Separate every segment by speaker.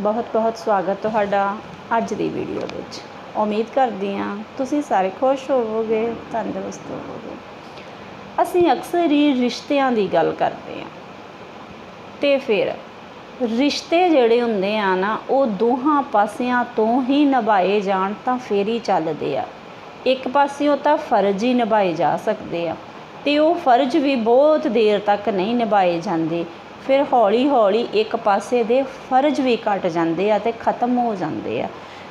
Speaker 1: ਬਹੁਤ-ਬਹੁਤ ਸਵਾਗਤ ਤੁਹਾਡਾ ਅੱਜ ਦੀ ਵੀਡੀਓ ਵਿੱਚ। ਉਮੀਦ ਕਰਦੀ ਹਾਂ ਤੁਸੀਂ ਸਾਰੇ ਖੁਸ਼ ਹੋਵੋਗੇ, ਤੰਦਰੁਸਤ ਹੋਵੋਗੇ। ਅਸੀਂ ਅਕਸਰ ਹੀ ਰਿਸ਼ਤਿਆਂ ਦੀ ਗੱਲ ਕਰਦੇ ਹਾਂ। ਤੇ ਫਿਰ ਰਿਸ਼ਤੇ ਜਿਹੜੇ ਹੁੰਦੇ ਆ ਨਾ, ਉਹ ਦੋਹਾਂ ਪਾਸਿਆਂ ਤੋਂ ਹੀ ਨਿਭਾਏ ਜਾਣ ਤਾਂ ਫੇਰ ਹੀ ਚੱਲਦੇ ਆ। ਇੱਕ ਪਾਸਿਓਂ ਤਾਂ ਫਰਜ਼ ਹੀ ਨਿਭਾਏ ਜਾ ਸਕਦੇ ਆ, ਤੇ ਉਹ ਫਰਜ਼ ਵੀ ਬਹੁਤ ਦੇਰ ਤੱਕ ਨਹੀਂ ਨਿਭਾਏ ਜਾਂਦੇ। ਫਿਰ ਹੌਲੀ ਹੌਲੀ ਇੱਕ ਪਾਸੇ ਦੇ ਫਰਜ਼ ਵੀ ਘਟ ਜਾਂਦੇ ਆ ਤੇ ਖਤਮ ਹੋ ਜਾਂਦੇ ਆ।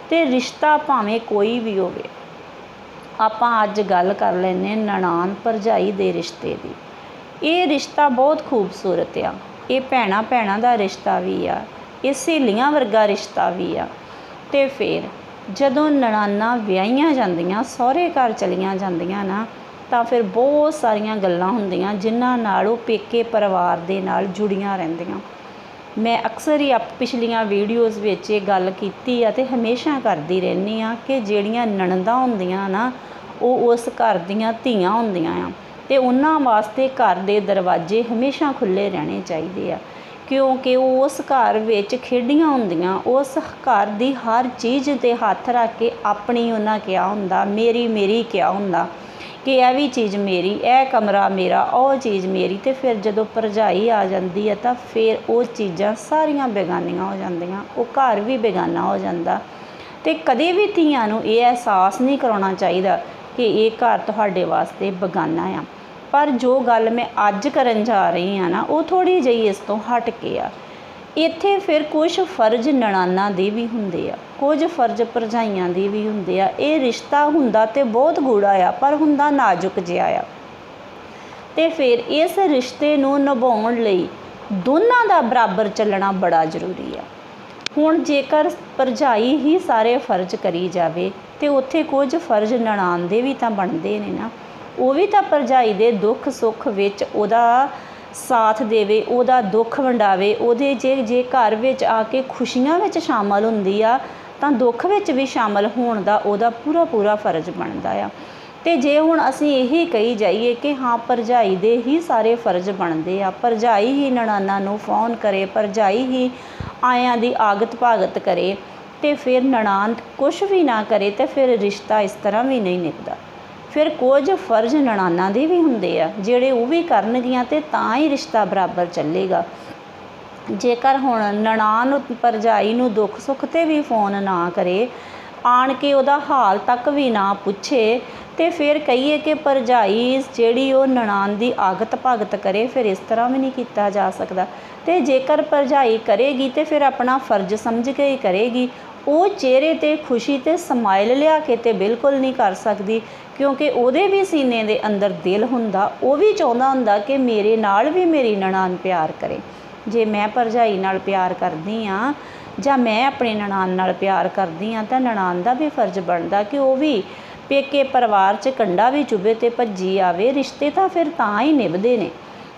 Speaker 1: ਤੇ ਰਿਸ਼ਤਾ ਭਾਵੇਂ ਕੋਈ ਵੀ ਹੋਵੇ, ਆਪਾਂ ਅੱਜ ਗੱਲ ਕਰ ਲੈਨੇ ਨਨਾਣ ਭਰਜਾਈ ਦੇ ਰਿਸ਼ਤੇ ਦੀ। ਇਹ ਰਿਸ਼ਤਾ ਬਹੁਤ ਖੂਬਸੂਰਤ ਆ। ਇਹ ਭੈਣਾ ਭੈਣਾਂ ਦਾ ਰਿਸ਼ਤਾ ਵੀ ਆ, ਇਹ ਸਹੇਲੀਆਂ ਵਰਗਾ ਰਿਸ਼ਤਾ ਵੀ ਆ। ਤੇ ਫਿਰ ਜਦੋਂ ਨਨਾਨਾ ਵਿਆਹੀਆਂ ਜਾਂਦੀਆਂ, ਸਹੁਰੇ ਘਰ ਚਲੀਆਂ ਜਾਂਦੀਆਂ ਨਾ ਤਾਂ ਫਿਰ ਬਹੁਤ ਸਾਰੀਆਂ ਗੱਲਾਂ ਹੁੰਦੀਆਂ, ਜਿਨ੍ਹਾਂ ਨਾਲ ਉਹ ਪੇਕੇ ਪਰਿਵਾਰ ਦੇ ਨਾਲ ਜੁੜੀਆਂ ਰਹਿੰਦੀਆਂ। ਮੈਂ ਅਕਸਰ ਹੀ ਆਪ ਪਿਛਲੀਆਂ ਵੀਡੀਓਜ਼ ਵਿੱਚ ਇਹ ਗੱਲ ਕੀਤੀ ਆ ਤੇ ਹਮੇਸ਼ਾ ਕਰਦੀ ਰਹਿੰਦੀ ਆ ਕਿ ਜਿਹੜੀਆਂ ਨਣਦਾਂ ਹੁੰਦੀਆਂ ਨਾ, ਉਹ ਉਸ ਘਰ ਦੀਆਂ ਧੀਆਂ ਹੁੰਦੀਆਂ ਆ ਤੇ ਉਹਨਾਂ ਵਾਸਤੇ ਘਰ ਦੇ ਦਰਵਾਜ਼ੇ ਹਮੇਸ਼ਾ ਖੁੱਲੇ ਰਹਿਣੇ ਚਾਹੀਦੇ ਆ। ਕਿਉਂਕਿ ਉਹ ਉਸ ਘਰ ਵਿੱਚ ਖੇਡੀਆਂ ਹੁੰਦੀਆਂ, ਉਸ ਘਰ ਦੀ ਹਰ ਚੀਜ਼ ਤੇ ਹੱਥ ਰੱਖ ਕੇ ਆਪਣੀ ਉਹਨਾਂ ਕਿਹਾ ਹੁੰਦਾ, ਮੇਰੀ ਮੇਰੀ ਕਿਹਾ ਹੁੰਦਾ। ਕਿ ਇਹ ਵੀ ਚੀਜ਼ ਮੇਰੀ, ਇਹ ਕਮਰਾ ਮੇਰਾ, ਉਹ ਚੀਜ਼ ਮੇਰੀ ਅਤੇ ਫਿਰ ਜਦੋਂ ਭਰਜਾਈ ਆ ਜਾਂਦੀ ਹੈ ਤਾਂ ਫਿਰ ਉਹ ਚੀਜ਼ਾਂ ਸਾਰੀਆਂ ਬੇਗਾਨੀਆਂ ਹੋ ਜਾਂਦੀਆਂ, ਉਹ ਘਰ ਵੀ ਬੇਗਾਨਾ ਹੋ ਜਾਂਦਾ। ਅਤੇ ਕਦੇ ਵੀ ਧੀਆਂ ਨੂੰ ਇਹ ਅਹਿਸਾਸ ਨਹੀਂ ਕਰਾਉਣਾ ਚਾਹੀਦਾ ਕਿ ਇਹ ਘਰ ਤੁਹਾਡੇ ਵਾਸਤੇ ਬੇਗਾਨਾ ਆ। ਪਰ ਜੋ ਗੱਲ ਮੈਂ ਅੱਜ ਕਰਨ ਜਾ ਰਹੀ ਹਾਂ ਨਾ, ਉਹ ਥੋੜ੍ਹੀ ਜਿਹੀ ਇਸ ਤੋਂ ਹਟ ਕੇ ਆ। ਇੱਥੇ ਫਿਰ ਕੁਝ ਫਰਜ਼ ਨਣਾਨਾਂ ਦੇ ਵੀ ਹੁੰਦੇ ਆ, ਕੁਝ ਫਰਜ਼ ਭਰਜਾਈਆਂ ਦੇ ਵੀ ਹੁੰਦੇ ਆ। ਇਹ ਰਿਸ਼ਤਾ ਹੁੰਦਾ ਤੇ ਬਹੁਤ ਗੂੜਾ ਆ, ਪਰ ਹੁੰਦਾ ਨਾਜ਼ੁਕ ਜਿਹਾ ਆ। ਤੇ ਫਿਰ ਇਸ ਰਿਸ਼ਤੇ ਨੂੰ ਨਿਭਾਉਣ ਲਈ ਦੋਨਾਂ ਦਾ ਬਰਾਬਰ ਚੱਲਣਾ ਬੜਾ ਜ਼ਰੂਰੀ ਆ। ਹੁਣ ਜੇਕਰ ਭਰਜਾਈ ਹੀ ਸਾਰੇ ਫਰਜ਼ ਕਰੀ ਜਾਵੇ ਤੇ ਉੱਥੇ ਕੁਝ ਫਰਜ਼ ਨਣਾਨ ਦੇ ਵੀ ਤਾਂ ਬਣਦੇ ਨੇ ਨਾ, ਉਹ ਵੀ ਤਾਂ ਭਰਜਾਈ ਦੇ ਦੁੱਖ ਸੁੱਖ ਵਿੱਚ ਉਹਦਾ ਸਾਥ ਦੇਵੇ, ਉਹਦਾ ਦੁੱਖ ਵੰਡਾਵੇ, ਉਹਦੇ ਜੇ ਜੇ ਘਰ ਵਿੱਚ ਆ ਕੇ ਖੁਸ਼ੀਆਂ ਵਿੱਚ ਸ਼ਾਮਲ ਹੁੰਦੀ ਆ, ਤਾਂ ਦੁੱਖ ਵਿੱਚ ਵੀ ਸ਼ਾਮਲ ਹੋਣ ਦਾ ਉਹਦਾ ਪੂਰਾ ਪੂਰਾ ਫਰਜ਼ ਬਣਦਾ ਆ। ਤੇ ਜੇ ਹੁਣ ਅਸੀਂ ਇਹੀ ਕਹੀ ਜਾਈਏ ਕਿ ਹਾਂ, ਭਰਜਾਈ ਦੇ ਹੀ ਸਾਰੇ ਫਰਜ਼ ਬਣਦੇ ਆ। ਭਰਜਾਈ ਹੀ ਨਣਾਨਾ ਨੂੰ ਫੋਨ ਕਰੇ, ਭਰਜਾਈ ਹੀ ਆਇਆਂ ਦੀ ਆਗਤ ਭਾਗਤ ਕਰੇ, ਤੇ ਫਿਰ ਨਣਾਨ ਕੁਝ ਵੀ ਨਾ ਕਰੇ, ਤੇ ਫਿਰ ਰਿਸ਼ਤਾ ਇਸ ਤਰ੍ਹਾਂ ਵੀ ਨਹੀਂ ਨਿਭਦਾ ਫਿਰ ਕੁਝ ਫਰਜ਼ ਨਣਾਨਾ ਦੇ ਵੀ ਹੁੰਦੇ ਆ, ਜਿਹੜੇ ਉਹ ਵੀ ਕਰਨਗੀਆਂ ਤੇ ਤਾਂ ਹੀ ਰਿਸ਼ਤਾ ਬਰਾਬਰ ਚੱਲੇਗਾ। ਜੇਕਰ ਹੁਣ ਨਣਾਨ ਭਰਜਾਈ ਨੂੰ ਦੁੱਖ ਸੁੱਖ ਤੇ ਵੀ ਫੋਨ ਨਾ ਕਰੇ, ਆਣ ਕੇ ਉਹਦਾ ਹਾਲ ਤੱਕ ਵੀ ਨਾ ਪੁੱਛੇ, ਤੇ ਫਿਰ ਕਹੀਏ ਕਿ ਭਰਜਾਈ ਜਿਹੜੀ ਉਹ ਨਣਾਨ ਦੀ ਆਗਤ ਭਗਤ ਕਰੇ, ਫਿਰ ਇਸ ਤਰ੍ਹਾਂ ਵੀ ਨਹੀਂ ਕੀਤਾ ਜਾ ਸਕਦਾ। ਤੇ ਜੇਕਰ ਭਰਜਾਈ ਕਰੇਗੀ ਤੇ ਫਿਰ ਆਪਣਾ ਫਰਜ਼ ਸਮਝ ਕੇ ਹੀ ਕਰੇਗੀ। ਉਹ ਚਿਹਰੇ ਤੇ ਖੁਸ਼ੀ ਤੇ ਸਮਾਈਲ ਲਿਆ ਕੇ ਤੇ ਬਿਲਕੁਲ ਨਹੀਂ ਕਰ ਸਕਦੀ, ਕਿਉਂਕਿ ਉਹਦੇ ਵੀ ਸੀਨੇ ਦੇ ਅੰਦਰ ਦਿਲ ਹੁੰਦਾ, ਉਹ ਵੀ ਚਾਹੁੰਦਾ ਹੁੰਦਾ ਕਿ ਮੇਰੇ ਨਾਲ ਵੀ ਮੇਰੀ ਨਣਾਨ ਪਿਆਰ ਕਰੇ। ਜੇ ਮੈਂ ਭਰਜਾਈ ਨਾਲ ਪਿਆਰ ਕਰਦੀ ਆ ਜਾਂ ਮੈਂ ਆਪਣੇ ਨਣਾਨ ਨਾਲ ਪਿਆਰ ਕਰਦੀ ਆ ਤਾਂ ਨਣਾਨ ਦਾ ਵੀ ਫਰਜ਼ ਬਣਦਾ ਕਿ ਉਹ ਵੀ ਪੇਕੇ ਪਰਿਵਾਰ 'ਚ ਕੰਡਾ ਵੀ ਚੁਬੇ ਤੇ ਭੱਜੀ ਆਵੇ, ਰਿਸ਼ਤੇ ਤਾਂ ਫਿਰ ਤਾਂ ਹੀ ਨਿਭਦੇ ਨੇ।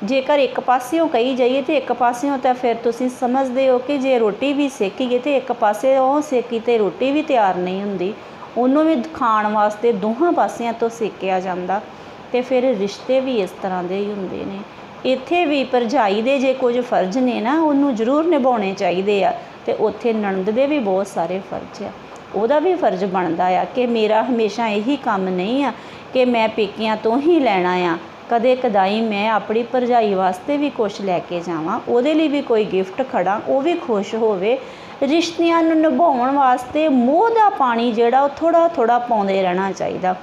Speaker 1: ਜੇਕਰ ਇੱਕ ਪਾਸਿਓਂ ਕਹੀ ਜਾਈਏ ਤੇ ਇੱਕ ਪਾਸਿਓਂ ਤਾਂ ਫਿਰ ਤੁਸੀਂ ਸਮਝਦੇ ਹੋ ਕਿ ਜੇ ਰੋਟੀ ਵੀ ਸੇਕੀਏ ਤੇ ਇੱਕ ਪਾਸੇ ਉਹ ਸੇਕੀ ਤੇ ਰੋਟੀ ਵੀ ਤਿਆਰ ਨਹੀਂ ਹੁੰਦੀ, ਉਹਨੂੰ ਵੀ ਖਾਣ ਵਾਸਤੇ ਦੋਹਾਂ ਪਾਸਿਆਂ ਤੋਂ ਸੇਕਿਆ ਜਾਂਦਾ ਤੇ ਫਿਰ ਰਿਸ਼ਤੇ ਵੀ ਇਸ ਤਰ੍ਹਾਂ ਦੇ ਹੀ ਹੁੰਦੇ ਨੇ। ਇੱਥੇ ਵੀ ਭਰਜਾਈ ਦੇ ਜੇ ਕੁਝ ਫਰਜ਼ ਨੇ ਨਾ, ਉਹਨੂੰ ਜ਼ਰੂਰ ਨਿਭਾਉਣੇ ਚਾਹੀਦੇ ਆ ਤੇ ਉੱਥੇ ਨਣਦ ਦੇ ਵੀ ਬਹੁਤ ਸਾਰੇ ਫਰਜ਼ ਆ। ਉਹਦਾ ਵੀ ਫਰਜ਼ ਬਣਦਾ ਆ ਕਿ ਮੇਰਾ ਹਮੇਸ਼ਾ ਇਹੀ ਕੰਮ ਨਹੀਂ ਆ ਕਿ ਮੈਂ ਪੇਕਿਆਂ ਤੋਂ ਹੀ ਲੈਣਾ ਆ। ਕਦੇ ਕਦਾਈ ਮੈਂ ਆਪਣੀ ਭਰਜਾਈ ਵਾਸਤੇ ਵੀ ਕੁਝ ਲੈ ਕੇ ਜਾਵਾਂ, ਉਹਦੇ ਲਈ ਵੀ ਕੋਈ ਗਿਫਟ ਖੜਾ, ਉਹ ਵੀ ਖੁਸ਼ ਹੋਵੇ। ਰਿਸ਼ਤਿਆਂ ਨੂੰ ਨਿਭਾਉਣ ਵਾਸਤੇ ਮੋਹ ਦਾ ਪਾਣੀ ਜਿਹੜਾ ਉਹ ਥੋੜਾ ਥੋੜਾ ਪਾਉਂਦੇ ਰਹਿਣਾ ਚਾਹੀਦਾ।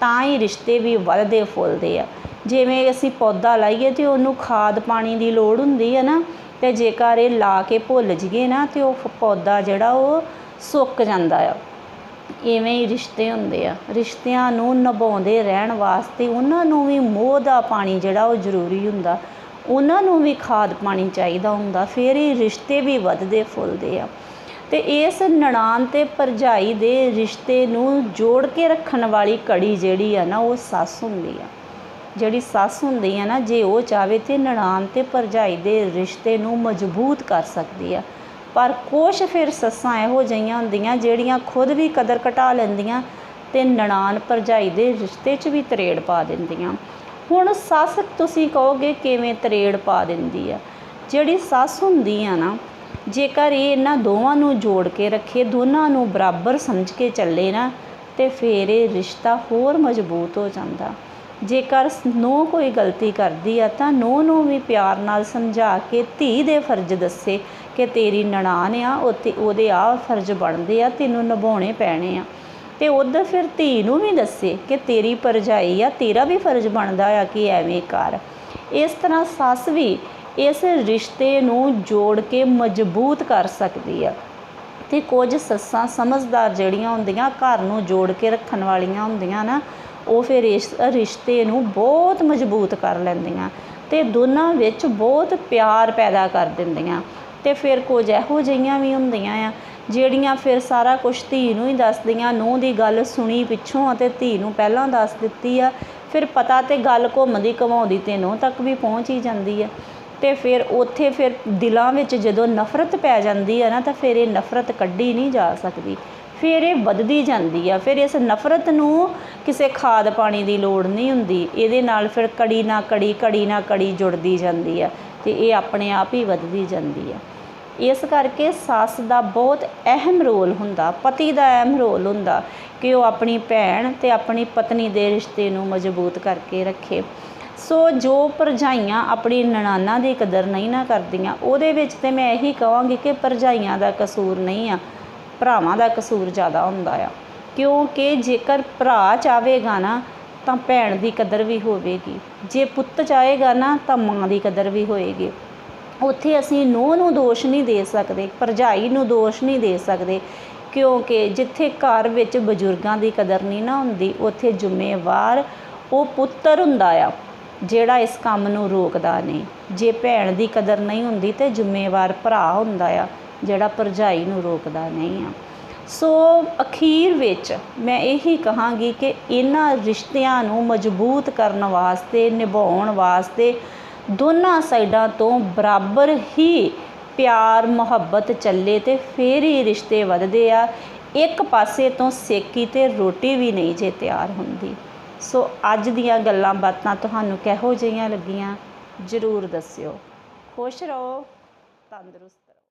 Speaker 1: ਤਾਂ ਹੀ ਰਿਸ਼ਤੇ ਵੀ ਵੱਧਦੇ ਫੁੱਲਦੇ ਆ। ਜਿਵੇਂ ਅਸੀਂ ਪੌਦਾ ਲਾਈਏ ਤੇ ਉਹਨੂੰ ਖਾਦ ਪਾਣੀ ਦੀ ਲੋੜ ਹੁੰਦੀ ਹੈ ਨਾ, ਤੇ ਜੇਕਰ ਇਹ ਲਾ ਕੇ ਭੁੱਲ ਜੀਏ ਨਾ ਤੇ ਉਹ ਪੌਦਾ ਜਿਹੜਾ ਉਹ ਸੁੱਕ ਜਾਂਦਾ ਆ। ਇਵੇਂ ਹੀ ਰਿਸ਼ਤੇ ਹੁੰਦੇ ਆ। ਰਿਸ਼ਤਿਆਂ ਨੂੰ ਨਿਭਾਉਂਦੇ ਰਹਿਣ ਵਾਸਤੇ ਉਹਨਾਂ ਨੂੰ ਵੀ ਮੋਹ ਦਾ ਪਾਣੀ ਜਿਹੜਾ ਉਹ ਜ਼ਰੂਰੀ ਹੁੰਦਾ। ਉਹਨਾਂ ਨੂੰ ਵੀ ਖਾਦ ਪਾਣੀ ਚਾਹੀਦਾ ਹੁੰਦਾ, ਫਿਰ ਹੀ ਰਿਸ਼ਤੇ ਵੀ ਵੱਧਦੇ ਫੁੱਲਦੇ ਆ। ਤੇ ਇਸ ਨਣਾਨ ਤੇ ਭਰਜਾਈ ਦੇ ਰਿਸ਼ਤੇ ਨੂੰ ਜੋੜ ਕੇ ਰੱਖਣ ਵਾਲੀ ਕੜੀ ਜਿਹੜੀ ਆ ਨਾ, ਉਹ ਸੱਸ ਹੁੰਦੀ ਆ। ਜਿਹੜੀ ਸੱਸ ਹੁੰਦੀ ਆ ਨਾ, ਜੇ ਉਹ ਚਾਵੇ ਤੇ ਨਣਾਨ ਤੇ ਭਰਜਾਈ ਦੇ ਰਿਸ਼ਤੇ ਨੂੰ ਮਜ਼ਬੂਤ ਕਰ ਸਕਦੀ ਆ। ਪਰ ਕੁਛ ਫਿਰ ਸੱਸਾਂ ਇਹੋ ਜਿਹੀਆਂ ਹੁੰਦੀਆਂ ਜਿਹੜੀਆਂ ਖੁਦ ਵੀ ਕਦਰ ਘਟਾ ਲੈਂਦੀਆਂ ਤੇ ਨਨਾਣ ਭਰਜਾਈ ਦੇ ਰਿਸ਼ਤੇ 'ਚ ਵੀ ਤਰੇੜ ਪਾ ਦਿੰਦੀਆਂ। ਹੁਣ ਸੱਸ ਤੁਸੀਂ ਕਹੋਗੇ ਕਿਵੇਂ ਤਰੇੜ ਪਾ ਦਿੰਦੀ ਆ? ਜਿਹੜੀ ਸੱਸ ਹੁੰਦੀ ਆ ਨਾ, ਜੇਕਰ ਇਹ ਇਹਨਾਂ ਦੋਵਾਂ ਨੂੰ ਜੋੜ ਕੇ ਰੱਖੇ, ਦੋਨਾਂ ਨੂੰ ਬਰਾਬਰ ਸਮਝ ਕੇ ਚੱਲੇ ਨਾ, ਤੇ ਫਿਰ ਇਹ ਰਿਸ਼ਤਾ ਹੋਰ ਮਜ਼ਬੂਤ ਹੋ ਜਾਂਦਾ। ਜੇਕਰ ਨੂੰਹ ਕੋਈ ਗਲਤੀ ਕਰਦੀ ਆ ਤਾਂ ਨੂੰਹ ਨੂੰ ਵੀ ਪਿਆਰ ਨਾਲ ਸਮਝਾ ਕੇ ਧੀ ਦੇ ਫਰਜ਼ ਦੱਸੇ ਕਿ ਤੇਰੀ ਨਨਾਣ ਆ ਉਹ ਉਹਦੇ ਆ ਫਰਜ਼ ਬਣਦੇ ਆ, ਤੈਨੂੰ ਨਿਭਾਉਣੇ ਪੈਣੇ ਆ। ਤੇ ਉਧਰ ਫਿਰ ਧੀ ਨੂੰ ਵੀ ਦੱਸੇ ਕਿ ਤੇਰੀ ਪਰਜਾਈ ਆ, ਤੇਰਾ ਵੀ ਫਰਜ਼ ਬਣਦਾ ਆ ਕਿ ਐਵੇਂ ਕਰ। ਇਸ ਤਰ੍ਹਾਂ ਸੱਸ ਵੀ ਇਸ ਰਿਸ਼ਤੇ ਨੂੰ ਜੋੜ ਕੇ ਮਜ਼ਬੂਤ ਕਰ ਸਕਦੀ ਆ। ਤੇ ਕੁਝ ਸੱਸਾਂ ਸਮਝਦਾਰ ਜਿਹੜੀਆਂ ਹੁੰਦੀਆਂ, ਘਰ ਨੂੰ ਜੋੜ ਕੇ ਰੱਖਣ ਵਾਲੀਆਂ ਹੁੰਦੀਆਂ ਨਾ ਉਹ ਫਿਰ ਇਸ ਰਿਸ਼ਤੇ ਨੂੰ ਬਹੁਤ ਮਜ਼ਬੂਤ ਕਰ ਲੈਂਦੀਆਂ ਤੇ ਦੋਨਾਂ ਵਿੱਚ ਬਹੁਤ ਪਿਆਰ ਪੈਦਾ ਕਰ ਦਿੰਦੀਆਂ ਤੇ ਫਿਰ ਕੁਝ ਇਹੋ ਜਿਹੀਆਂ ਵੀ ਹੁੰਦੀਆਂ ਆ, ਜਿਹੜੀਆਂ ਫਿਰ ਸਾਰਾ ਕੁਝ ਧੀ ਨੂੰ ਹੀ ਦੱਸਦੀਆਂ, ਨੂੰਹ ਦੀ ਗੱਲ ਸੁਣੀ ਪਿੱਛੋਂ ਅਤੇ ਧੀ ਨੂੰ ਪਹਿਲਾਂ ਦੱਸ ਦਿੱਤੀ ਆ, ਫਿਰ ਪਤਾ ਤੇ ਗੱਲ ਘੁੰਮਦੀ ਘਮਾਉਂਦੀ ਤੇ ਨੂੰਹ ਤੱਕ ਵੀ ਪਹੁੰਚ ਹੀ ਜਾਂਦੀ ਆ। ਤੇ ਫਿਰ ਉੱਥੇ ਫਿਰ ਦਿਲਾਂ ਵਿੱਚ ਜਦੋਂ ਨਫ਼ਰਤ ਪੈ ਜਾਂਦੀ ਆ ਨਾ, ਤਾਂ ਫਿਰ ਇਹ ਨਫ਼ਰਤ ਕੱਢੀ ਨਹੀਂ ਜਾ ਸਕਦੀ। ਫਿਰ ਇਹ ਵੱਧਦੀ ਜਾਂਦੀ ਆ, ਫਿਰ ਇਸ ਨਫ਼ਰਤ ਨੂੰ ਕਿਸੇ ਖਾਦ ਪਾਣੀ ਦੀ ਲੋੜ ਨਹੀਂ ਹੁੰਦੀ, ਇਹਦੇ ਨਾਲ ਫਿਰ ਕੜੀ ਨਾ ਕੜੀ ਕੜੀ ਨਾ ਕੜੀ ਜੁੜਦੀ ਜਾਂਦੀ ਆ ਤੇ ਇਹ ਆਪਣੇ ਆਪ ਹੀ ਵੱਧਦੀ ਜਾਂਦੀ ਆ। ਇਸ ਕਰਕੇ ਸੱਸ ਦਾ ਬਹੁਤ ਅਹਿਮ ਰੋਲ ਹੁੰਦਾ, ਪਤੀ ਦਾ ਅਹਿਮ ਰੋਲ ਹੁੰਦਾ ਕਿ ਉਹ ਆਪਣੀ ਭੈਣ ਤੇ ਆਪਣੀ ਪਤਨੀ ਦੇ ਰਿਸ਼ਤੇ ਨੂੰ ਮਜ਼ਬੂਤ ਕਰਕੇ ਰੱਖੇ। ਸੋ ਜੋ ਭਰਜਾਈਆਂ ਆਪਣੀ ਨਨਾਨਾ ਦੀ ਕਦਰ ਨਹੀਂ ਨਾ ਕਰਦੀਆਂ, ਉਹਦੇ ਵਿੱਚ ਤੇ ਮੈਂ ਇਹੀ ਕਹਾਂਗੀ ਕਿ ਭਰਜਾਈਆਂ ਦਾ ਕਸੂਰ ਨਹੀਂ ਆ। ਭਰਾਵਾਂ ਦਾ ਕਸੂਰ ਜ਼ਿਆਦਾ ਹੁੰਦਾ ਆ। ਕਿਉਂਕਿ ਜੇਕਰ ਭਰਾ ਚਾਹੇਗਾ ਨਾ, ਤਾਂ ਭੈਣ ਦੀ ਕਦਰ ਵੀ ਹੋਵੇਗੀ। ਜੇ ਪੁੱਤ ਚਾਹੇਗਾ ਨਾ, ਤਾਂ ਮਾਂ ਦੀ ਕਦਰ ਵੀ ਹੋਏਗੀ। ਉੱਥੇ ਅਸੀਂ ਨੂੰਹ ਨੂੰ ਦੋਸ਼ ਨਹੀਂ ਦੇ ਸਕਦੇ, ਭਰਜਾਈ ਨੂੰ ਦੋਸ਼ ਨਹੀਂ ਦੇ ਸਕਦੇ, ਕਿਉਂਕਿ ਜਿੱਥੇ ਘਰ ਵਿੱਚ ਬਜ਼ੁਰਗਾਂ ਦੀ ਕਦਰ ਨਹੀਂ ਨਾ ਹੁੰਦੀ, ਉੱਥੇ ਜ਼ਿੰਮੇਵਾਰ ਉਹ ਪੁੱਤਰ ਹੁੰਦਾ ਆ, ਜਿਹੜਾ ਇਸ ਕੰਮ ਨੂੰ ਰੋਕਦਾ ਨਹੀਂ। ਜੇ ਭੈਣ ਦੀ ਕਦਰ ਨਹੀਂ ਹੁੰਦੀ, ਤੇ ਜ਼ਿੰਮੇਵਾਰ ਭਰਾ ਹੁੰਦਾ ਆ। ਜਿਹੜਾ ਭਰਜਾਈ ਨੂੰ ਰੋਕਦਾ ਨਹੀਂ ਆ। ਸੋ ਅਖੀਰ ਵਿੱਚ ਮੈਂ ਇਹੀ ਕਹਾਂਗੀ ਕਿ ਇਹਨਾਂ ਰਿਸ਼ਤਿਆਂ ਨੂੰ ਮਜ਼ਬੂਤ ਕਰਨ ਵਾਸਤੇ, ਨਿਭਾਉਣ ਵਾਸਤੇ ਦੋਨਾਂ ਸਾਈਡਾਂ ਤੋਂ ਬਰਾਬਰ ਹੀ ਪਿਆਰ, ਮੁਹੱਬਤ ਚੱਲੇ ਤੇ ਫੇਰ ਹੀ ਰਿਸ਼ਤੇ ਵੱਧਦੇ ਆ। ਇੱਕ ਪਾਸੇ ਤੋਂ ਸੇਕੀ ਤੇ ਰੋਟੀ ਵੀ ਨਹੀਂ ਜੇ ਤਿਆਰ ਹੁੰਦੀ। ਸੋ ਅੱਜ ਦੀਆਂ ਗੱਲਾਂ ਬਾਤਾਂ ਤੁਹਾਨੂੰ ਕਿਹੋ ਜਿਹੀਆਂ ਲੱਗੀਆਂ? ਜ਼ਰੂਰ ਦੱਸਿਓ। ਖੁਸ਼ ਰਹੋ, ਤੰਦਰੁਸਤ